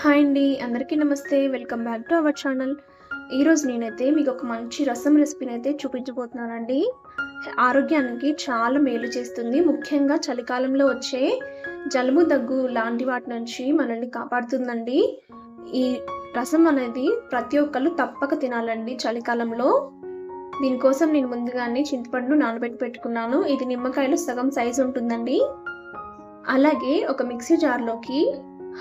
Hi అండి అందరికీ నమస్తే. Welcome back to our channel ఈరోజు నేనైతే మీకు ఒక మంచి రసం రెసిపీని అయితే చూపించబోతున్నానండి. ఆరోగ్యానికి చాలా మేలు చేస్తుంది. ముఖ్యంగా చలికాలంలో వచ్చే జలుబు దగ్గు లాంటి వాటి నుంచి మనల్ని కాపాడుతుందండి. ఈ రసం అనేది ప్రతి ఒక్కళ్ళు తప్పక తినాలండి చలికాలంలో. దీనికోసం నేను ముందుగానే చింతపండును నానబెట్టి పెట్టుకున్నాను. ఇది నిమ్మకాయలు సగం సైజు ఉంటుందండి. అలాగే ఒక మిక్సీ జార్లోకి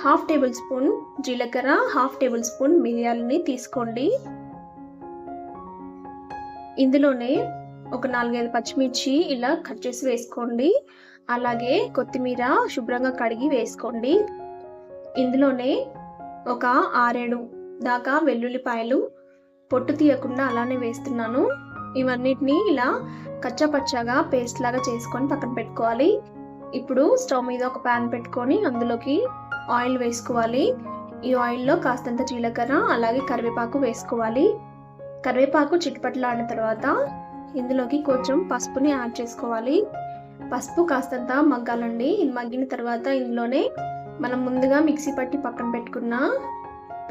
హాఫ్ టేబుల్ స్పూన్ జీలకర్ర హాఫ్ టేబుల్ స్పూన్ మిరియాలని తీసుకోండి. ఇందులోనే ఒక నాలుగైదు పచ్చిమిర్చి ఇలా కట్ చేసి వేసుకోండి. అలాగే కొత్తిమీర శుభ్రంగా కడిగి వేసుకోండి. ఇందులోనే ఒక ఆరేడు దాకా వెల్లుల్లిపాయలు పొట్టు తీయకుండా అలానే వేస్తున్నాను. ఇవన్నిటిని ఇలా కచ్చపచ్చగా పేస్ట్ లాగా చేసుకొని పక్కన పెట్టుకోవాలి. ఇప్పుడు స్టవ్ మీద ఒక ప్యాన్ పెట్టుకొని అందులోకి ఆయిల్ వేసుకోవాలి. ఈ ఆయిల్లో కాస్తంత జీలకర్ర అలాగే కరివేపాకు వేసుకోవాలి. కరివేపాకు చిట్పట్లాడిన తర్వాత ఇందులోకి కొంచెం పసుపుని యాడ్ చేసుకోవాలి. పసుపు కాస్తంత మగ్గాలండి. ఇది మగ్గిన తర్వాత ఇందులోనే మనం ముందుగా మిక్సీ పట్టి పక్కన పెట్టుకున్న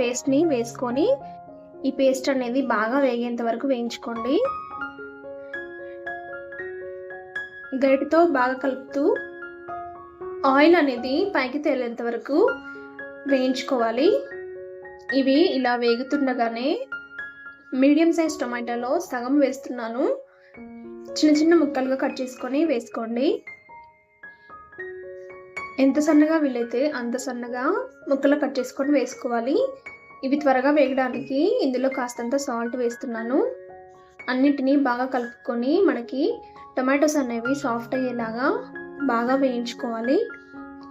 పేస్ట్ని వేసుకొని ఈ పేస్ట్ అనేది బాగా వేగేంత వరకు వేయించుకోండి. గరిటితో బాగా కలుపుతూ ఆయిల్ అనేది పైకి తేలేంత వరకు వేయించుకోవాలి. ఇవి ఇలా వేగుతుండగానే మీడియం సైజ్ టొమాటోలో సగం వేస్తున్నాను. చిన్న చిన్న ముక్కలుగా కట్ చేసుకొని వేసుకోండి. ఎంత సన్నగా వీలైతే అంత సన్నగా ముక్కలు కట్ చేసుకొని వేసుకోవాలి. ఇవి త్వరగా వేగడానికి ఇందులో కాస్తంత సాల్ట్ వేస్తున్నాను. అన్నిటినీ బాగా కలుపుకొని మనకి టొమాటోస్ అనేవి సాఫ్ట్ అయ్యేలాగా బాగా వేయించుకోవాలి.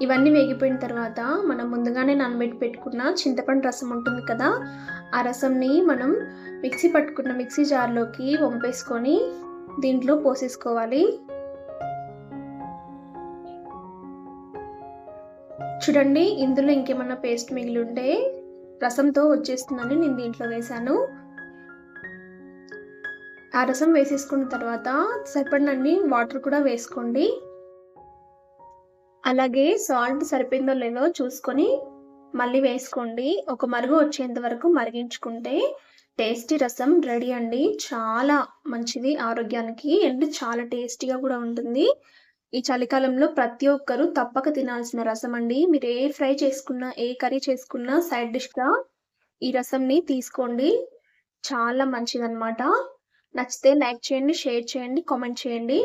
ఇవన్నీ వేగిపోయిన తర్వాత మనం ముందుగానే నానబెట్టి పెట్టుకున్న చింతపండు రసం ఉంటుంది కదా ఆ రసంని మనం మిక్సీ పట్టుకున్న మిక్సీ జార్లోకి వంపేసుకొని దీంట్లో పోసేసుకోవాలి. చూడండి ఇందులో ఇంకేమన్నా పేస్ట్ మిగిలి ఉంటే రసంతో వచ్చేస్తుందని నేను దీంట్లో వేశాను. ఆ రసం వేసేసుకున్న తర్వాత సరిపడినన్ని వాటర్ కూడా వేసుకోండి. అలాగే సాల్ట్ సరిపోయిందో లేదో చూసుకొని మళ్ళీ వేసుకోండి. ఒక మరుగు వచ్చేంత వరకు మరిగించుకుంటే టేస్టీ రసం రెడీ అండి. చాలా మంచిది ఆరోగ్యానికి అండ్ చాలా టేస్టీగా కూడా ఉంటుంది. ఈ చలికాలంలో ప్రతి ఒక్కరూ తప్పక తినాల్సిన రసం అండి. మీరు ఏ ఫ్రై చేసుకున్నా ఏ కర్రీ చేసుకున్నా సైడ్ డిష్గా ఈ రసంని తీసుకోండి. చాలా మంచిదన్నమాట. నచ్చితే లైక్ చేయండి షేర్ చేయండి కామెంట్ చేయండి.